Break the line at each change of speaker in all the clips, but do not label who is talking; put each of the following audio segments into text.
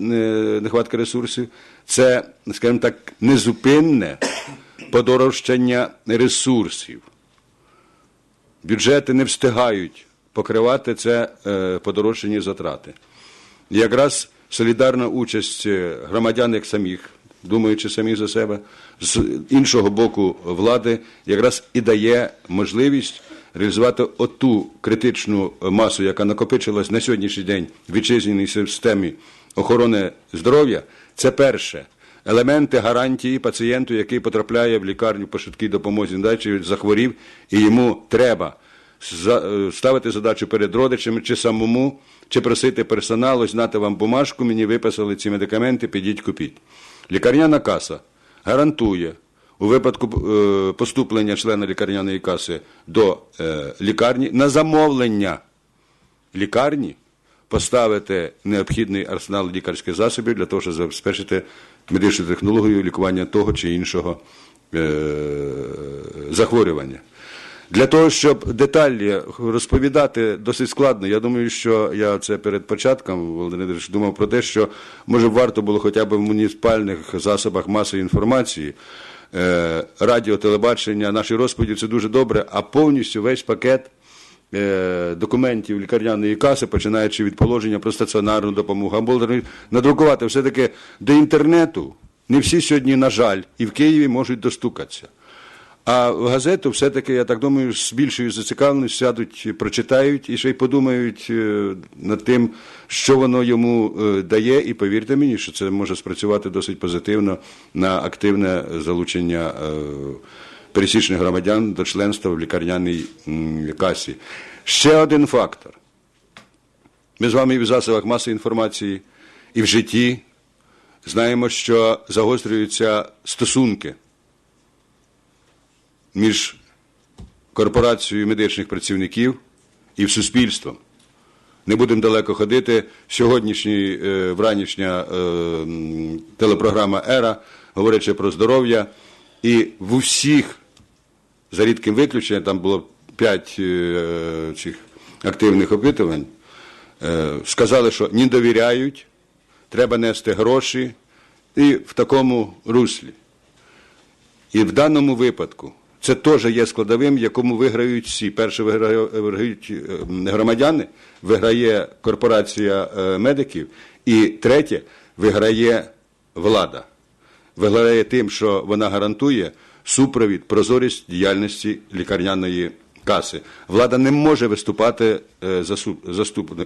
нехватка ресурсів, це, скажімо так, незупинне подорожчання ресурсів. Бюджети не встигають покривати це е, подорожчані затрати. І якраз солідарна участь е, громадян як самих, думаючи самі за себе, з іншого боку влади, якраз і дає можливість реалізувати оту критичну масу, яка накопичилась на сьогоднішній день в вітчизняній системі охорони здоров'я. Це перше. Елементи гарантії пацієнту, який потрапляє в лікарню по швидкій допомозі, далі захворів, і йому треба за- ставити задачу перед родичами чи самому, чи просити персоналу, знати вам бумажку, мені виписали ці медикаменти, підіть купіть. Лікарняна каса гарантує у випадку е, поступлення члена лікарняної каси до е, лікарні на замовлення лікарні поставити необхідний арсенал лікарських засобів для того, щоб забезпечити медичну технологію лікування того чи іншого е, захворювання. Для того, щоб деталі розповідати досить складно, я думаю, що я це перед початком, Володимир думав про те, що може варто було хоча б в муніципальних засобах масової інформації, е, радіо, телебачення, наші розповіді це дуже добре, а повністю весь пакет документів лікарняної каси, починаючи від положення про стаціонарну допомогу, амбулаторну, надрукувати все-таки до інтернету. Не всі сьогодні, на жаль, і в Києві можуть достукатися. А в газету все-таки, я так думаю, з більшою зацікавленістю сядуть, прочитають і ще й подумають е, над тим, що воно йому е, дає, і повірте мені, що це може спрацювати досить позитивно на активне залучення е, пересічних громадян до членства в лікарняній касі. Ще один фактор. Ми з вами і в засобах масової інформації, і в житті знаємо, що загострюються стосунки між корпорацією медичних працівників і суспільством. Не будемо далеко ходити. Сьогоднішня е, вранішня е, телепрограма Ера, говорячи про здоров'я, і в усіх, за рідким виключенням, там було п'ять е, цих активних опитувань, е, сказали, що не довіряють, треба нести гроші, і в такому руслі. І в даному випадку це теж є складовим, якому виграють всі. Перше виграють е, громадяни, виграє корпорація медиків, і третє виграє влада. Виграє тим, що вона гарантує супровід, прозорість діяльності лікарняної каси. Влада не може виступати е,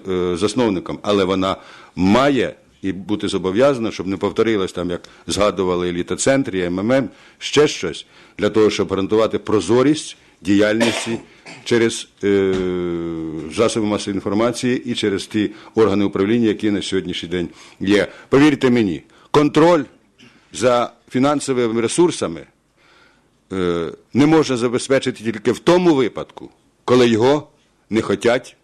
е, засновником, але вона має і бути зобов'язана, щоб не повторилось там, як згадували елітоцентр, і МММ, ще щось, для того, щоб гарантувати прозорість діяльності через е, засоби масової інформації і через ті органи управління, які на сьогоднішній день є. Повірте мені, контроль за фінансовими ресурсами не можна забезпечити тільки в тому випадку, коли його не хочуть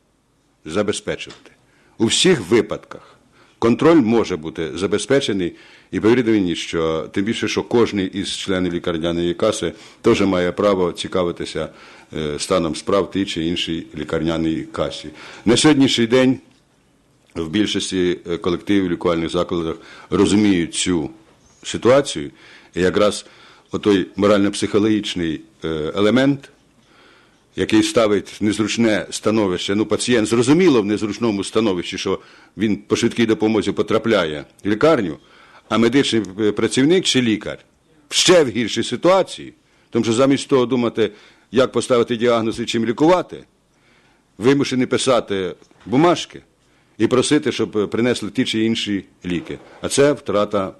забезпечувати. У всіх випадках контроль може бути забезпечений, і повірте мені, що тим більше, що кожен із членів лікарняної каси теж має право цікавитися е, станом справ тій чи іншій лікарняній касі. На сьогоднішній день в більшості е, колективів лікувальних закладах розуміють цю ситуацію, і якраз отой морально-психологічний е, елемент, який ставить незручне становище, ну пацієнт зрозуміло в незручному становищі, що він по швидкій допомозі потрапляє в лікарню, а медичний е, працівник чи лікар ще в гіршій ситуації, тому що замість того думати, як поставити діагноз і чим лікувати, вимушені писати бумажки і просити, щоб принесли ті чи інші ліки. А це втрата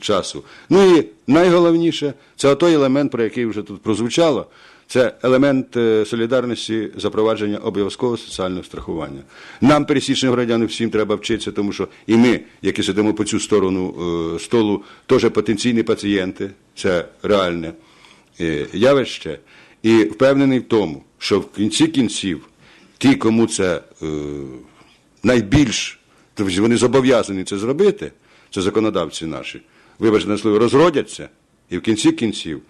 часу. Ну і найголовніше, це той елемент, про який вже тут прозвучало, це елемент е, солідарності запровадження обов'язкового соціального страхування. Нам, пересічним громадянам, всім треба вчитися, тому що і ми, які сидимо по цю сторону е, столу, теж потенційні пацієнти, це реальне е, явище. І впевнений в тому, що в кінці кінців ті, кому це найбільш, тобто вони зобов'язані це зробити, це законодавці наші, вибачте на слово, розродяться, і в кінці кінців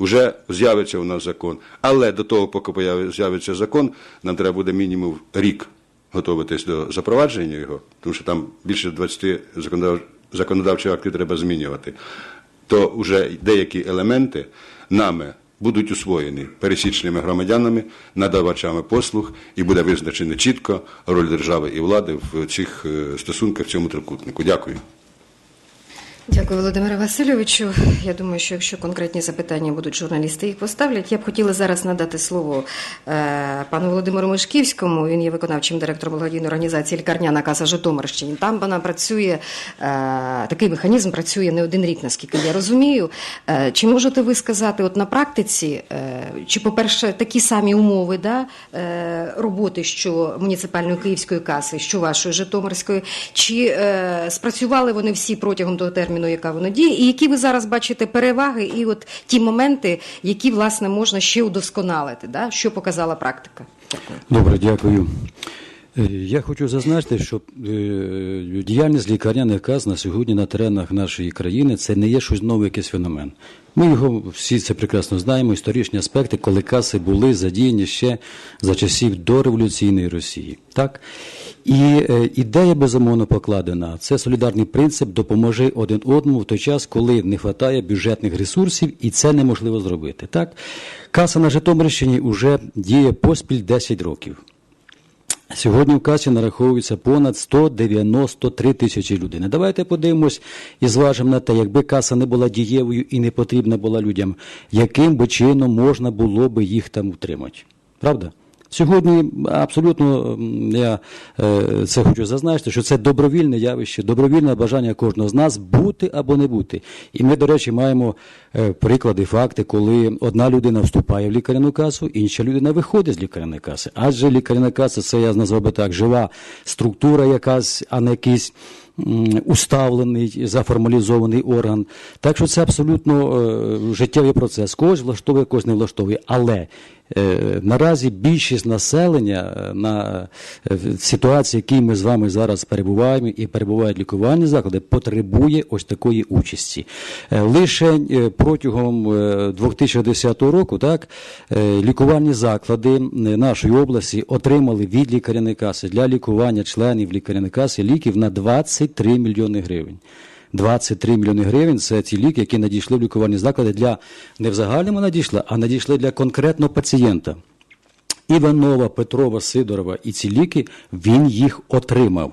вже з'явиться у нас закон. Але до того, поки з'явиться закон, нам треба буде мінімум рік готуватись до запровадження його, тому що там більше 20 законодав... законодавчих актів треба змінювати, то вже деякі елементи нами будуть усвоєні пересічними громадянами, надавачами послуг, і буде визначена чітко роль держави і влади в цих е, стосунках в цьому трикутнику. Дякую.
Дякую, Володимире Васильовичу. Я думаю, що якщо конкретні запитання будуть журналісти їх поставлять, я б хотіла зараз надати слово е, пану Володимиру Мишківському. Він є виконавчим директором благодійної організації Лікарняна Каса Житомирщині. Там вона працює е, такий механізм працює не один рік, наскільки я розумію. Е, чи можете ви сказати, от на практиці, чи, по-перше, такі самі умови да, роботи, що муніципальної київської каси, що вашої Житомирської, чи спрацювали вони всі протягом того терміну, яка воно діє, і які ви зараз бачите переваги, і от ті моменти, які власне можна ще удосконалити, да? що показала практика?
Добре, дякую. Е, Я хочу зазначити, що е, діяльність лікарняних каз на сьогодні на теренах нашої країни це не є щось нове, якийсь феномен. Ми його всі це прекрасно знаємо, історичні аспекти, коли каси були задіяні ще за часів дореволюційної Росії. Так? І е, ідея безумовно покладена. Це солідарний принцип допоможи один одному в той час, коли не вистачає бюджетних ресурсів, і це неможливо зробити. Так? Каса на Житомирщині вже діє поспіль 10 років. Сьогодні в касі нараховується понад 193 тисячі людей. Давайте подивимось і зважимо на те, якби каса не була дієвою і не потрібна була людям, яким би чином можна було би їх там утримати. Правда? Сьогодні абсолютно я е, це хочу зазначити, що це добровільне явище, добровільне бажання кожного з нас бути або не бути. І ми, до речі, маємо е, приклади, факти, коли одна людина вступає в лікаряну касу, інша людина виходить з лікаряної каси. Адже лікаряна каса це я назвав би так, жива структура якась, а не якийсь уставлений, заформалізований орган. Так що це абсолютно е, життєвий процес. Когось влаштовує, когось не влаштовує. Але наразі більшість населення е, на е, в ситуації, в якій ми з вами зараз перебуваємо і перебувають лікувальні заклади, потребує ось такої участі. Е, Лише е, протягом е, 2010 року так, е, лікувальні заклади е, нашої області отримали від лікаряної каси для лікування членів лікаряної каси ліків на 23 мільйони гривень. 23 мільйони гривень це ті ліки, які надійшли в лікувальні заклади для не в загальному надійшли, а надійшли для конкретного пацієнта. Іванова, Петрова, Сидорова і ці ліки він їх отримав.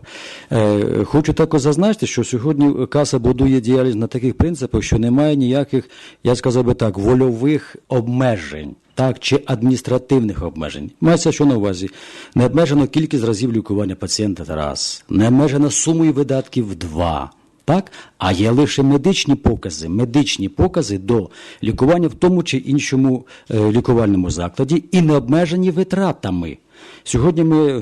Е, хочу також зазначити, що сьогодні каса будує діяльність на таких принципах, що немає ніяких, я сказав би так, вольових обмежень. Так, чи адміністративних обмежень. Мається що на увазі? Не обмежено кількість разів лікування пацієнта раз, не обмежено сумою видатків два. Так? А є лише медичні покази, медичні покази до лікування в тому чи іншому е, лікувальному закладі і не обмежені витратами. Сьогодні ми е,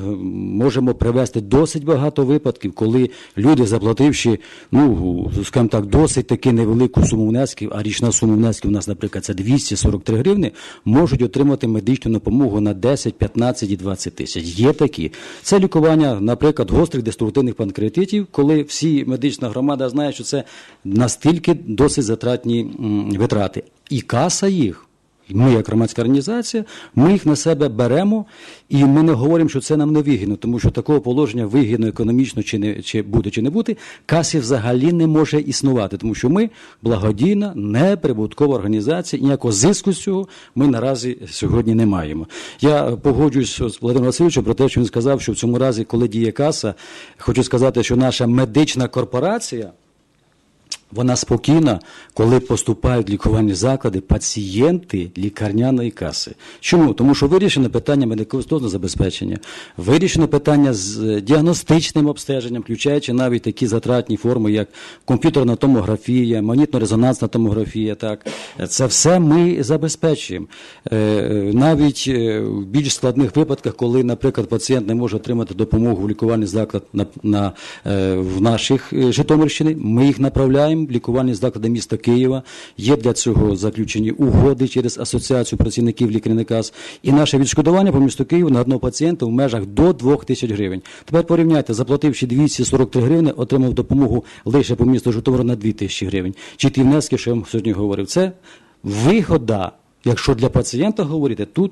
можемо привести досить багато випадків, коли люди, заплативши, ну, скажімо так, досить таки невелику суму внесків, а річна сума внесків у нас, наприклад, це 243 гривни, можуть отримати медичну допомогу на 10, 15 і 20 тисяч. Є такі. Це лікування, наприклад, гострих деструктивних панкреатитів, коли всі медична громада знає, що це настільки досить затратні витрати. І каса їх. Ми, як громадська організація, ми їх на себе беремо, і ми не говоримо, що це нам не вигідно, тому що такого положення вигідно економічно чи не чи буде, чи не бути, касі взагалі не може існувати, тому що ми благодійна, неприбуткова організація, і ніякого зиску з цього ми наразі сьогодні не маємо. Я погоджуюсь з Володимиром Васильовичем про те, що він сказав, що в цьому разі, коли діє каса, хочу сказати, що наша медична корпорація. Вона спокійна, коли поступають в лікувальні заклади пацієнти лікарняної каси. Чому? Тому що вирішено питання медико-військового забезпечення, вирішено питання з е, діагностичним обстеженням, включаючи навіть такі затратні форми, як комп'ютерна томографія, магнітно-резонансна томографія. Так. Це все ми забезпечуємо. Е, Навіть е, в більш складних випадках, коли, наприклад, пацієнт не може отримати допомогу в лікувальний заклад на, на, в наших Житомирщини, ми їх направляємо в лікувальні заклади міста Києва. Є для цього заключені угоди через асоціацію працівників лікарних каз. І наше відшкодування по місту Києву на одного пацієнта в межах до 2 тисяч гривень. Тепер порівняйте, заплативши 243 гривни, отримав допомогу лише по місту Житомира на 2 тисячі гривень. Чи ті внески, що я вам сьогодні говорив, це вигода, якщо для пацієнта говорити, тут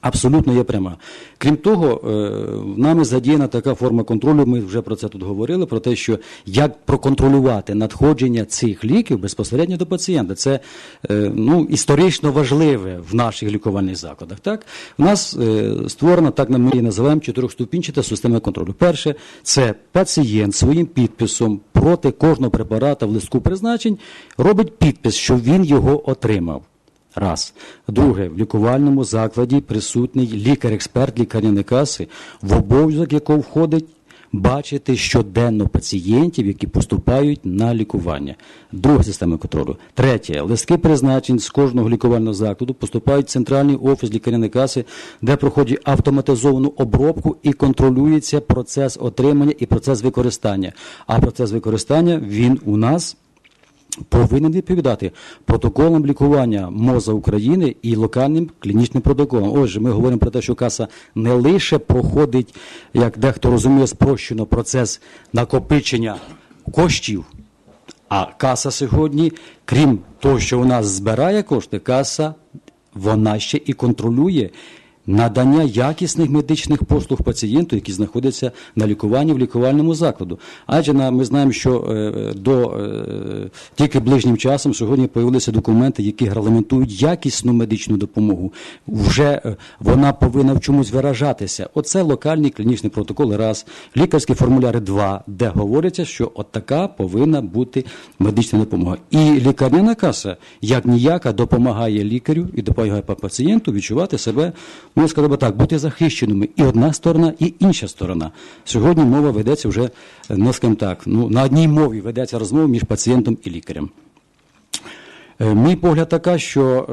Абсолютно є пряма. Крім того, е, нами задіяна така форма контролю. Ми вже про це тут говорили, про те, що як проконтролювати надходження цих ліків безпосередньо до пацієнта. Це е, ну, історично важливе в наших лікувальних закладах. Так? У нас е, створена, так ми її називаємо, чотирьохступінчата система контролю. Перше, це пацієнт своїм підписом проти кожного препарата в листку призначень робить підпис, що він його отримав. Раз. Друге, в лікувальному закладі присутній лікар-експерт лікарняної каси, в обов'язок якого входить бачити щоденно пацієнтів, які поступають на лікування. Друга система контролю. Третє. Листки призначень з кожного лікувального закладу поступають в центральний офіс лікарняної каси, де проходять автоматизовану обробку і контролюється процес отримання і процес використання. А процес використання він у нас повинен відповідати протоколам лікування МОЗа України і локальним клінічним протоколам. Отже, ми говоримо про те, що каса не лише проходить, як дехто розуміє, спрощено процес накопичення коштів. А каса сьогодні, крім того, що вона збирає кошти, каса вона ще і контролює надання якісних медичних послуг пацієнту, які знаходяться на лікуванні в лікувальному закладу. Адже ми знаємо, що е, до е, тільки ближнім часом сьогодні з'явилися документи, які регламентують якісну медичну допомогу. Вже е, вона повинна в чомусь виражатися. Оце локальні клінічні протоколи. Раз лікарські формуляри два, де говориться, що от така повинна бути медична допомога. І лікарняна каса, як ніяка, допомагає лікарю і допомагає пацієнту відчувати себе, можна би так, бути захищеними. І одна сторона, і інша сторона. Сьогодні мова ведеться вже, е, ну скажімо так, ну на одній мові ведеться розмова між пацієнтом і лікарем. Е, Мій погляд така, що е,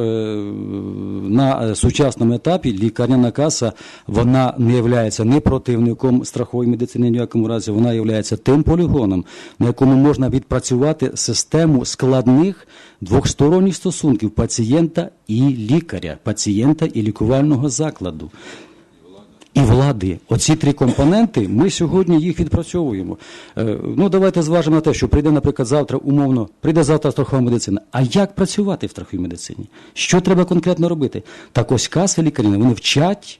на е, сучасному етапі лікарняна каса вона не є не противником страхової медицини, ні в якому разі вона є тим полігоном, на якому можна відпрацювати систему складних двохсторонніх стосунків пацієнта і лікаря, пацієнта і лікувального закладу і влади. Оці три компоненти, ми сьогодні їх відпрацьовуємо. Е, ну, давайте зважимо на те, що прийде, наприклад, завтра, умовно, прийде завтра страхова медицина. А як працювати в страховій медицині? Що треба конкретно робити? Так ось каси лікарі, вони вчать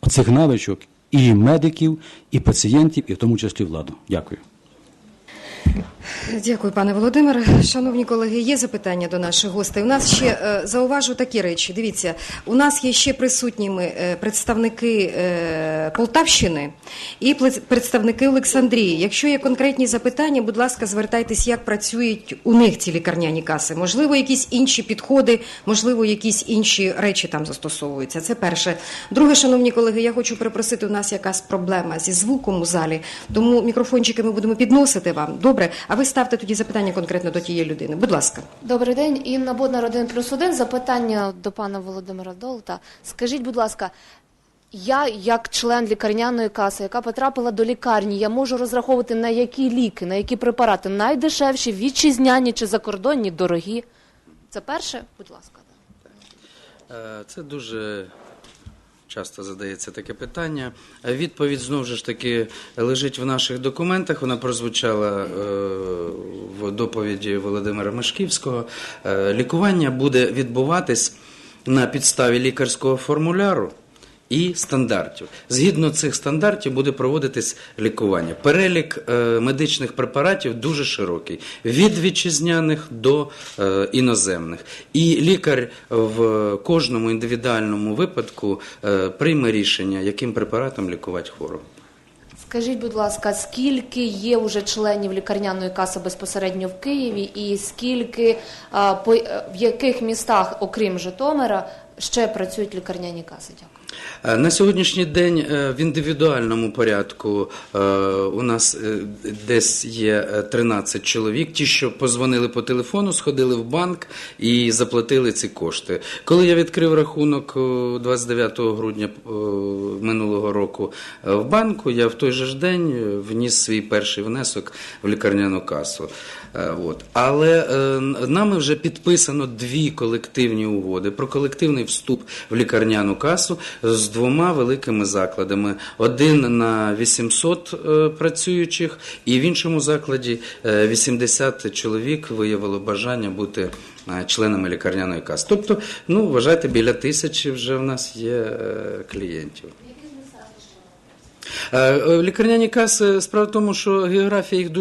оцих навичок і медиків, і пацієнтів, і в тому числі владу. Дякую.
Дякую, пане Володимире. Шановні колеги, є запитання до наших гостей. У нас ще е, зауважу такі речі. Дивіться, у нас є ще присутніми е, представники е, Полтавщини і представники Олександрії. Якщо є конкретні запитання, будь ласка, звертайтесь, як працюють у них ці лікарняні каси. Можливо, якісь інші підходи, можливо, якісь інші речі там застосовуються. Це перше. Друге, шановні колеги, я хочу перепросити, у нас якась проблема зі звуком у залі, тому мікрофончики ми будемо підносити вам. Добре, а ви ставте тоді запитання конкретно до тієї людини. Будь ласка.
Добрий день, Інна Боднар, 1 плюс 1. Запитання до пана Володимира Долта. Скажіть, будь ласка, я, як член лікарняної каси, яка потрапила до лікарні, я можу розраховувати на які ліки, на які препарати найдешевші, вітчизняні чи закордонні, дорогі? Це перше, будь ласка.
Е, Це дуже часто задається таке питання. Відповідь знову ж таки лежить в наших документах. Вона прозвучала е, в доповіді Володимира Мешківського. Е, Лікування буде відбуватись на підставі лікарського формуляру. І стандартів. Згідно цих стандартів буде проводитись лікування. Перелік е, медичних препаратів дуже широкий, від вітчизняних до е, іноземних. І лікар в кожному індивідуальному випадку е, прийме рішення, яким препаратом лікувати хворого.
Скажіть, будь ласка, скільки є уже членів лікарняної каси безпосередньо в Києві, і скільки в яких містах, окрім Житомира, ще працюють лікарняні каси? Дякую.
Е, На сьогоднішній день е, в індивідуальному порядку е, у нас десь є е, 13 чоловік. Ті, що позвонили по телефону, сходили в банк і заплатили ці кошти. Коли я відкрив рахунок е, 29 грудня минулого року в банку, я в той же ж день вніс свій перший внесок в лікарняну касу. От. Але нами вже підписано дві колективні угоди про колективний вступ в лікарняну касу. З двома великими закладами: один на 800 е, працюючих, і в іншому закладі е, 80 чоловік виявило бажання бути е, членами лікарняної каси. Тобто, ну вважайте, біля тисячі вже в нас є е, клієнтів. Е, е, Лікарняні каси справа в тому, що географія їх дуже.